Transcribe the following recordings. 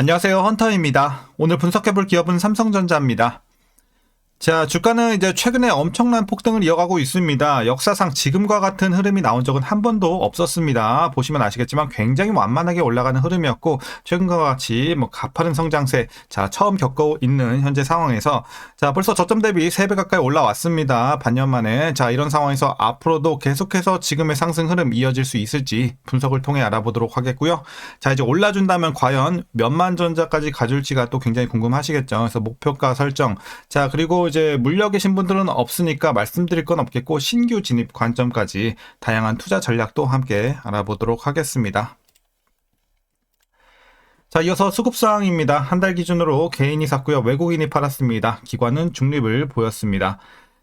안녕하세요. 헌터입니다. 오늘 분석해볼 기업은 삼성전자입니다. 자, 주가는 이제 최근에 엄청난 폭등을 이어가고 있습니다. 역사상 지금과 같은 흐름이 나온 적은 한 번도 없었습니다. 보시면 아시겠지만 굉장히 완만하게 올라가는 흐름이었고, 최근과 같이 뭐 가파른 성장세, 자, 처음 겪고 있는 현재 상황에서, 자, 벌써 저점 대비 3배 가까이 올라왔습니다. 반년 만에. 자, 이런 상황에서 앞으로도 계속해서 지금의 상승 흐름 이어질 수 있을지 분석을 통해 알아보도록 하겠고요. 자, 이제 올라준다면 과연 몇만 전자까지 가줄지가 또 굉장히 궁금하시겠죠. 그래서 목표가 설정. 자, 그리고 이제 물려 계신 분들은 없으니까 말씀드릴 건 없겠고 신규 진입 관점까지 다양한 투자 전략도 함께 알아보도록 하겠습니다. 자, 이어서 수급사항입니다. 한 달 기준으로 개인이 샀고요. 외국인이 팔았습니다. 기관은 중립을 보였습니다.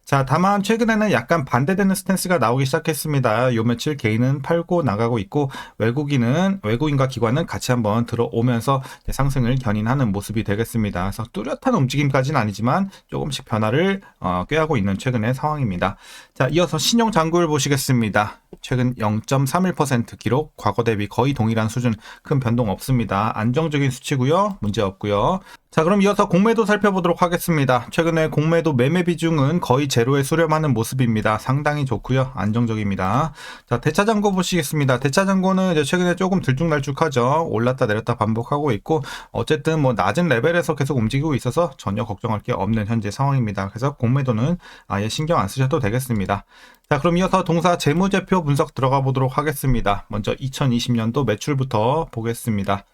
자, 다만 최근에는 약간 반대되는 스탠스가 나오기 시작했습니다. 요 며칠 개인은 팔고 나가고 있고 외국인은 외국인과 기관은 같이 한번 들어오면서 상승을 견인하는 모습이 되겠습니다. 그래서 뚜렷한 움직임까지는 아니지만 조금씩 변화를 어, 꾀하고 있는 최근의 상황입니다. 자, 이어서 신용 잔고를 보시겠습니다. 최근 0.31% 기록, 과거 대비 거의 동일한 수준, 큰 변동 없습니다. 안정적인 수치고요. 문제 없고요. 자, 그럼 이어서 공매도 살펴보도록 하겠습니다. 최근에 공매도 매매 비중은 거의 제로에 수렴하는 모습입니다. 상당히 좋고요. 안정적입니다. 자, 대차장고 보시겠습니다. 대차장고는 이제 최근에 조금 들쭉날쭉하죠. 올랐다 내렸다 반복하고 있고 어쨌든 뭐 낮은 레벨에서 계속 움직이고 있어서 전혀 걱정할 게 없는 현재 상황입니다. 그래서 공매도는 아예 신경 안 쓰셔도 되겠습니다. 자, 그럼 이어서 동사 재무제표 분석 들어가 보도록 하겠습니다. 먼저 2020년도 매출부터 보겠습니다.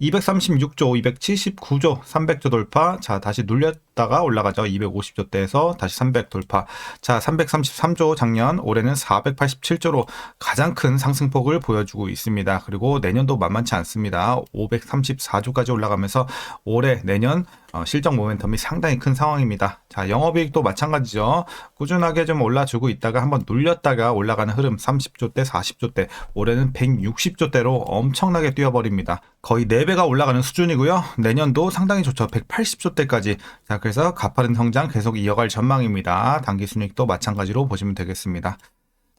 236조, 279조, 300조 돌파. 자, 다시 눌렸 다가 올라가죠. 250조대에서 다시 300 돌파. 자, 333조 작년, 올해는 487조로 가장 큰 상승폭을 보여주고 있습니다. 그리고 내년도 만만치 않습니다. 534조까지 올라가면서 올해, 내년 어, 실적 모멘텀이 상당히 큰 상황입니다. 자, 영업이익도 마찬가지죠. 꾸준하게 좀 올라주고 있다가 한번 눌렸다가 올라가는 흐름 30조 대, 40조 대, 올해는 160조 대로 엄청나게 뛰어버립니다. 거의 4배가 올라가는 수준이고요. 내년도 상당히 좋죠. 180조 대까지. 자, 그래서 가파른 성장 계속 이어갈 전망입니다. 단기 순익도 마찬가지로 보시면 되겠습니다.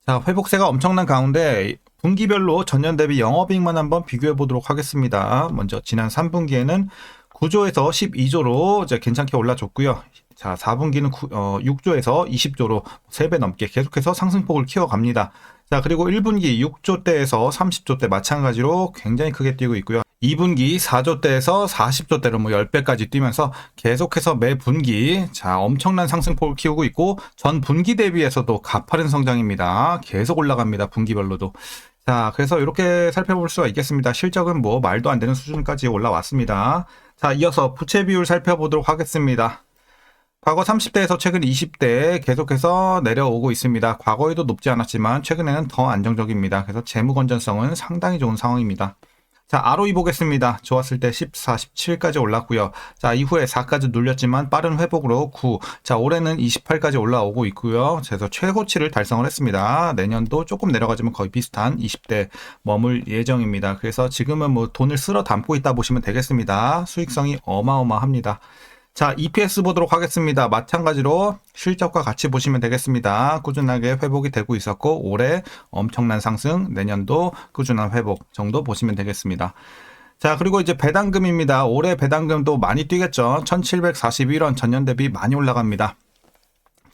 자, 회복세가 엄청난 가운데 분기별로 전년 대비 영업이익만 한번 비교해 보도록 하겠습니다. 먼저 지난 3분기에는 9조에서 12조로 이제 괜찮게 올라줬고요. 자, 4분기는 9, 어, 6조에서 20조로 3배 넘게 계속해서 상승폭을 키워갑니다. 자, 그리고 1분기 6조대에서 30조대 마찬가지로 굉장히 크게 뛰고 있고요. 2분기 4조대에서 40조대로 뭐 10배까지 뛰면서 계속해서 매 분기 자, 엄청난 상승폭을 키우고 있고 전 분기 대비해서도 가파른 성장입니다. 계속 올라갑니다. 분기별로도. 자, 그래서 이렇게 살펴볼 수가 있겠습니다. 실적은 뭐 말도 안 되는 수준까지 올라왔습니다. 자, 이어서 부채 비율 살펴보도록 하겠습니다. 과거 30대에서 최근 20대 계속해서 내려오고 있습니다. 과거에도 높지 않았지만 최근에는 더 안정적입니다. 그래서 재무 건전성은 상당히 좋은 상황입니다. 자, ROE 보겠습니다. 좋았을 때 14, 17까지 올랐고요. 자, 이후에 4까지 눌렸지만 빠른 회복으로 9. 자, 올해는 28까지 올라오고 있고요. 그래서 최고치를 달성을 했습니다. 내년도 조금 내려가지만 거의 비슷한 20대 머물 예정입니다. 그래서 지금은 뭐 돈을 쓸어 담고 있다 보시면 되겠습니다. 수익성이 어마어마합니다. 자, EPS 보도록 하겠습니다. 마찬가지로 실적과 같이 보시면 되겠습니다. 꾸준하게 회복이 되고 있었고 올해 엄청난 상승, 내년도 꾸준한 회복 정도 보시면 되겠습니다. 자, 그리고 이제 배당금입니다. 올해 배당금도 많이 뛰겠죠. 1741원 전년 대비 많이 올라갑니다.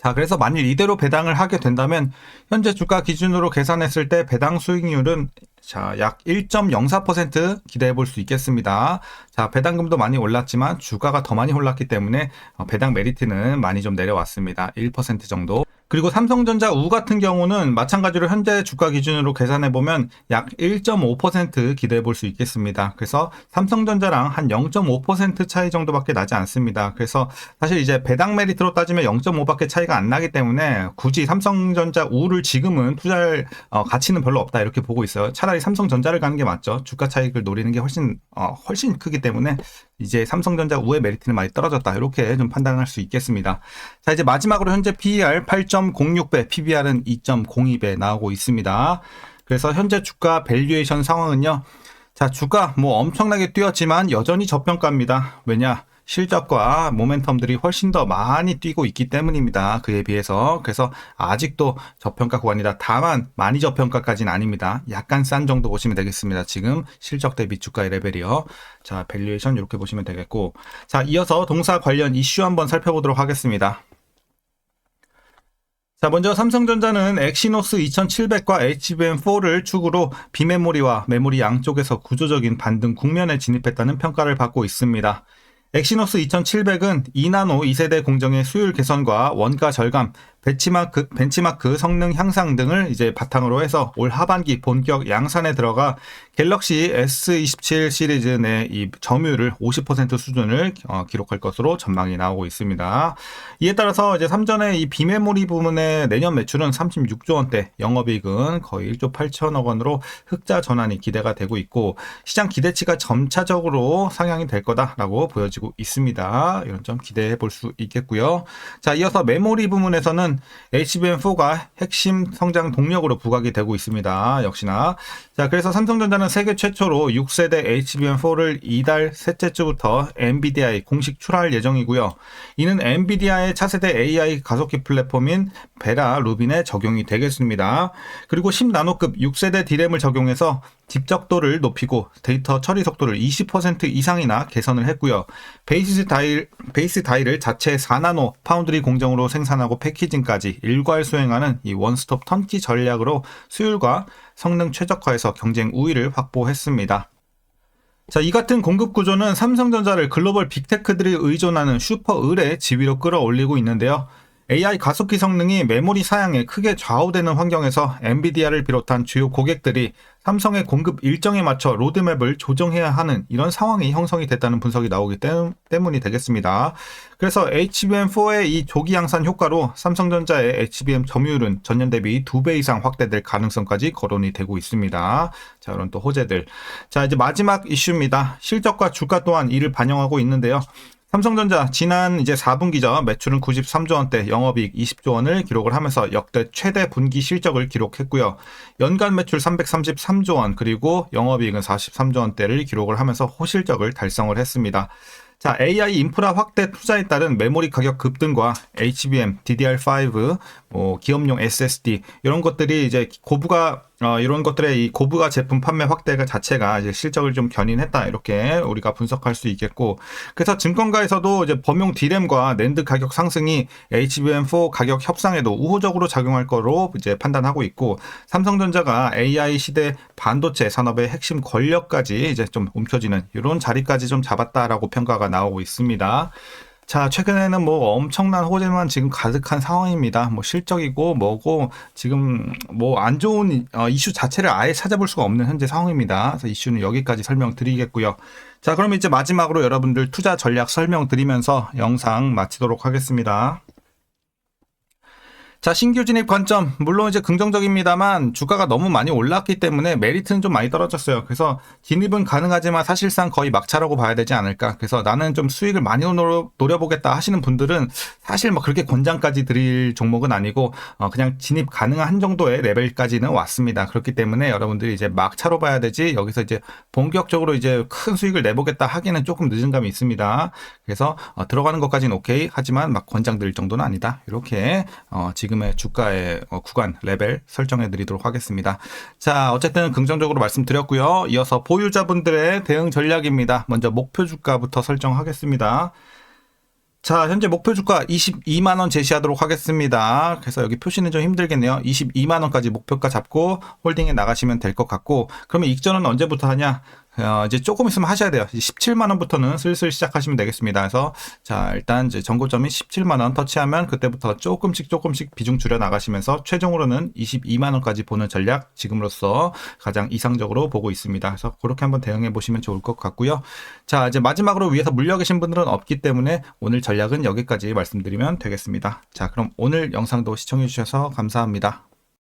자, 그래서 만일 이대로 배당을 하게 된다면 현재 주가 기준으로 계산했을 때 배당 수익률은 자, 약 1.04% 기대해 볼 수 있겠습니다. 자, 배당금도 많이 올랐지만 주가가 더 많이 올랐기 때문에 어, 배당 메리트는 많이 좀 내려왔습니다. 1% 정도. 그리고 삼성전자 우 같은 경우는 마찬가지로 현재 주가 기준으로 계산해 보면 약 1.5% 기대해 볼 수 있겠습니다. 그래서 삼성전자랑 한 0.5% 차이 정도밖에 나지 않습니다. 그래서 사실 이제 배당 메리트로 따지면 0.5밖에 차이가 안 나기 때문에 굳이 삼성전자 우를 지금은 투자할 어, 가치는 별로 없다 이렇게 보고 있어요. 차라리 삼성전자를 가는 게 맞죠. 주가 차익을 노리는 게 훨씬 어, 훨씬 크기 때문에 이제 삼성전자 우의 메리트는 많이 떨어졌다. 이렇게 좀 판단할 수 있겠습니다. 자, 이제 마지막으로 현재 PER 8.06배, PBR은 2.02배 나오고 있습니다. 그래서 현재 주가 밸류에이션 상황은요. 자, 주가 뭐 엄청나게 뛰었지만 여전히 저평가입니다. 왜냐? 실적과 모멘텀들이 훨씬 더 많이 뛰고 있기 때문입니다. 그에 비해서. 그래서 아직도 저평가 구간이다. 다만 많이 저평가까지는 아닙니다. 약간 싼 정도 보시면 되겠습니다. 지금 실적 대비 주가의 레벨이요. 자, 밸류에이션 이렇게 보시면 되겠고. 자, 이어서 동사 관련 이슈 한번 살펴보도록 하겠습니다. 자, 먼저 삼성전자는 엑시노스 2700과 HBM4를 축으로 비메모리와 메모리 양쪽에서 구조적인 반등 국면에 진입했다는 평가를 받고 있습니다. 엑시노스 2700은 2나노 2세대 공정의 수율 개선과 원가 절감, 벤치마크, 벤치마크 성능 향상 등을 이제 바탕으로 해서 올 하반기 본격 양산에 들어가 갤럭시 S27 시리즈 내 이 점유율을 50% 수준을 어, 기록할 것으로 전망이 나오고 있습니다. 이에 따라서 이제 삼전의 이 비메모리 부문의 내년 매출은 36조 원대, 영업이익은 거의 1조 8천억 원으로 흑자 전환이 기대가 되고 있고 시장 기대치가 점차적으로 상향이 될 거다라고 보여지고 있습니다. 이런 점 기대해 볼 수 있겠고요. 자, 이어서 메모리 부문에서는 HBM4가 핵심 성장 동력으로 부각이 되고 있습니다. 역시나. 자, 그래서 삼성전자는 세계 최초로 6세대 HBM4를 이달 셋째 주부터 NVIDIA 공식 출하할 예정이고요. 이는 NVIDIA의 차세대 AI 가속기 플랫폼인 베라 루빈에 적용이 되겠습니다. 그리고 10나노급 6세대 D램을 적용해서 집적도를 높이고 데이터 처리 속도를 20% 이상이나 개선을 했고요. 베이스 다일, 베이스 다일을 자체 4나노 파운드리 공정으로 생산하고 패키징 까지 일괄 수행하는 이 원스톱 턴키 전략으로 수율과 성능 최적화해서 경쟁 우위를 확보했습니다. 자, 이 같은 공급 구조는 삼성전자를 글로벌 빅테크들이 의존하는 슈퍼 을의 지위로 끌어올리고 있는데요. AI 가속기 성능이 메모리 사양에 크게 좌우되는 환경에서 엔비디아를 비롯한 주요 고객들이 삼성의 공급 일정에 맞춰 로드맵을 조정해야 하는 이런 상황이 형성이 됐다는 분석이 나오기 때문이 되겠습니다. 그래서 HBM4의 이 조기 양산 효과로 삼성전자의 HBM 점유율은 전년 대비 2배 이상 확대될 가능성까지 거론이 되고 있습니다. 자, 이런 또 호재들. 자, 이제 마지막 이슈입니다. 실적과 주가 또한 이를 반영하고 있는데요. 삼성전자 지난 이제 4분기죠. 매출은 93조 원대, 영업이익 20조 원을 기록을 하면서 역대 최대 분기 실적을 기록했고요. 연간 매출 333조 원, 그리고 영업이익은 43조 원대를 기록을 하면서 호실적을 달성을 했습니다. 자, AI 인프라 확대 투자에 따른 메모리 가격 급등과 HBM, DDR5, 뭐 기업용 SSD 이런 것들이 이제 고부가 어, 이런 것들의 이 고부가 제품 판매 확대가 자체가 이제 실적을 좀 견인했다 이렇게 우리가 분석할 수 있겠고 그래서 증권가에서도 이제 범용 D램과 낸드 가격 상승이 HBM4 가격 협상에도 우호적으로 작용할 거로 이제 판단하고 있고 삼성전자가 AI 시대 반도체 산업의 핵심 권력까지 이제 좀 움켜쥐는 이런 자리까지 좀 잡았다라고 평가가 나오고 있습니다. 자, 최근에는 뭐 엄청난 호재만 지금 가득한 상황입니다. 뭐 실적이고 뭐고 지금 뭐 안 좋은 어, 이슈 자체를 아예 찾아볼 수가 없는 현재 상황입니다. 그래서 이슈는 여기까지 설명드리겠고요. 자, 그럼 이제 마지막으로 여러분들 투자 전략 설명드리면서 영상 마치도록 하겠습니다. 자, 신규 진입 관점. 물론 이제 긍정적입니다만 주가가 너무 많이 올랐기 때문에 메리트는 좀 많이 떨어졌어요. 그래서 진입은 가능하지만 사실상 거의 막차라고 봐야 되지 않을까. 그래서 나는 좀 수익을 많이 노려, 노려보겠다 하시는 분들은 사실 뭐 그렇게 권장까지 드릴 종목은 아니고 어, 그냥 진입 가능한 정도의 레벨까지는 왔습니다. 그렇기 때문에 여러분들이 이제 막차로 봐야 되지 여기서 이제 본격적으로 이제 큰 수익을 내보겠다 하기는 조금 늦은 감이 있습니다. 그래서 어, 들어가는 것까지는 오케이. 하지만 막 권장 드릴 정도는 아니다. 이렇게 어, 지금 지금의 주가의 어, 구간 레벨 설정해 드리도록 하겠습니다. 자, 어쨌든 긍정적으로 말씀드렸고요. 이어서 보유자분들의 대응 전략입니다. 먼저 목표 주가부터 설정하겠습니다. 자, 현재 목표 주가 22만원 제시하도록 하겠습니다. 그래서 여기 표시는 좀 힘들겠네요. 22만원까지 목표가 잡고 홀딩에 나가시면 될 것 같고, 그러면 익전은 언제부터 하냐? 어, 이제 조금 있으면 하셔야 돼요. 17만 원부터는 슬슬 시작하시면 되겠습니다. 그래서 자 일단 이제 전고점이 17만 원 터치하면 그때부터 조금씩 조금씩 비중 줄여 나가시면서 최종으로는 22만 원까지 보는 전략 지금으로서 가장 이상적으로 보고 있습니다. 그래서 그렇게 한번 대응해 보시면 좋을 것 같고요. 자 이제 마지막으로 위에서 물려 계신 분들은 없기 때문에 오늘 전략은 여기까지 말씀드리면 되겠습니다. 자 그럼 오늘 영상도 시청해 주셔서 감사합니다.